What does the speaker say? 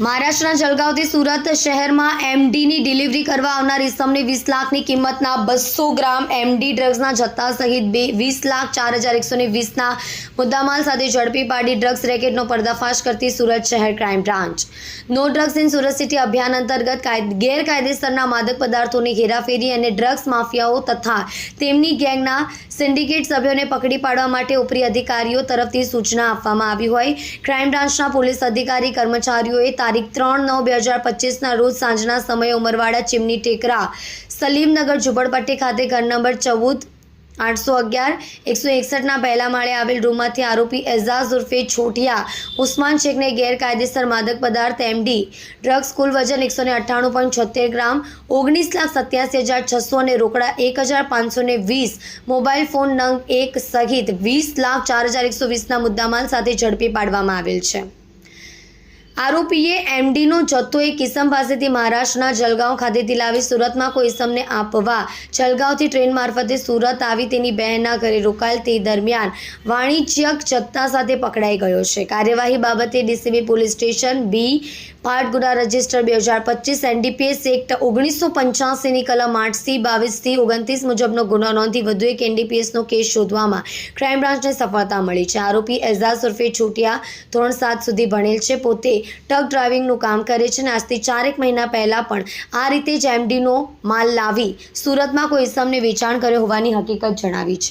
મહારાષ્ટ્રના જલગાંવથી સુરત શહેરમાં એમડીની ડિલિવરી કરવા આવનાર ઇસમને વીસ લાખની કિંમતના બસો ગ્રામ એમડી ડ્રગ્સના જથ્થા સહિત બે વીસ લાખ ચાર હજાર એકસો ને વીસના મુદ્દામાલ સાથે ઝડપી પાડી ડ્રગ્સ રેકેટનો પર્દાફાશ કરતી સુરત શહેર crime branch. No drugs in Surat city અભિયાન અંતર્ગત કાયદ- ગેરકાયદેસરના માદક પદાર્થોની હેરાફેરી અને ડ્રગ્સ માફિયાઓ તથા તેમની ગેંગના સિન્ડિકેટ સભ્યોને પકડી પાડવા માટે ઉપરી અધિકારીઓ તરફથી સૂચના આપવામાં આવી હોય. ક્રાઇમ બ્રાન્ચના પોલીસ અધિકારી કર્મચારીઓએ તારીખ ત્રણ નવ બે હજાર પચીસના રોજ સાંજના સમયે ઉમરવાડા ચીમની ટેકરા સલીમનગર ઝુંપડપટ્ટી ખાતે ઘર નંબર ચૌદ, આઠસો અગિયાર, એકસો એકસઠના પહેલા માળે આવેલ રૂમમાંથી આરોપી એઝાઝ ઉર્ફે છોટિયા, ઉસ્માન શેખને ગેરકાયદેસર માદક પદાર્થ એમડી, ડ્રગ્સ કુલ વજન એકસો ને અઠ્ઠાણું પોઈન્ટ છોતેર ગ્રામ, ઓગણીસ લાખ સત્યાસી હજાર છસો અને રોકડા, એક હજાર પાંચસો ને વીસ, મોબાઈલ ફોન નંગ એક સહિત વીસ લાખ ચાર હજાર એકસો વીસના મુદ્દામાલ સાથે ઝડપી પાડવામાં આવેલ છે. આરોપીએ એમડીનો જથ્થો એક કિસમ પાસેથી મહારાષ્ટ્રના જલગાંવ ખાતેથી લાવી સુરતમાં કોઈ ઇસમને આપવા જલગાંવથી ટ્રેન મારફતે સુરત આવી તેની બહેનના ઘરે રોકાયેલ તે દરમિયાન વાણિજ્યક જથ્થા સાથે પકડાઈ ગયો છે. કાર્યવાહી બાબતે ડીસીબી પોલીસ સ્ટેશન બી ગુના રજિસ્ટર બે હજાર પચીસ, એનડીપીએસ એક્ટ ઓગણીસો પંચ્યાસીની કલમ આઠથી બાવીસથી ઓગણત્રીસ મુજબનો ગુનો નોંધી વધુ એક એનડીપીએસનો કેસ શોધવામાં ક્રાઇમ બ્રાન્ચને સફળતા મળી છે. આરોપી એઝાઝ ઉર્ફે છૂટિયા ધોરણ સાત સુધી ભણેલ છે. પોતે ટ્રક ડ્રાઇવિંગનું કામ કરે છે અને આજથી ચારેક મહિના પહેલાં પણ આ રીતે જ એમડીનો માલ લાવી સુરતમાં કોઈ ઇસમને વેચાણ કર્યો હોવાની હકીકત જણાવી છે.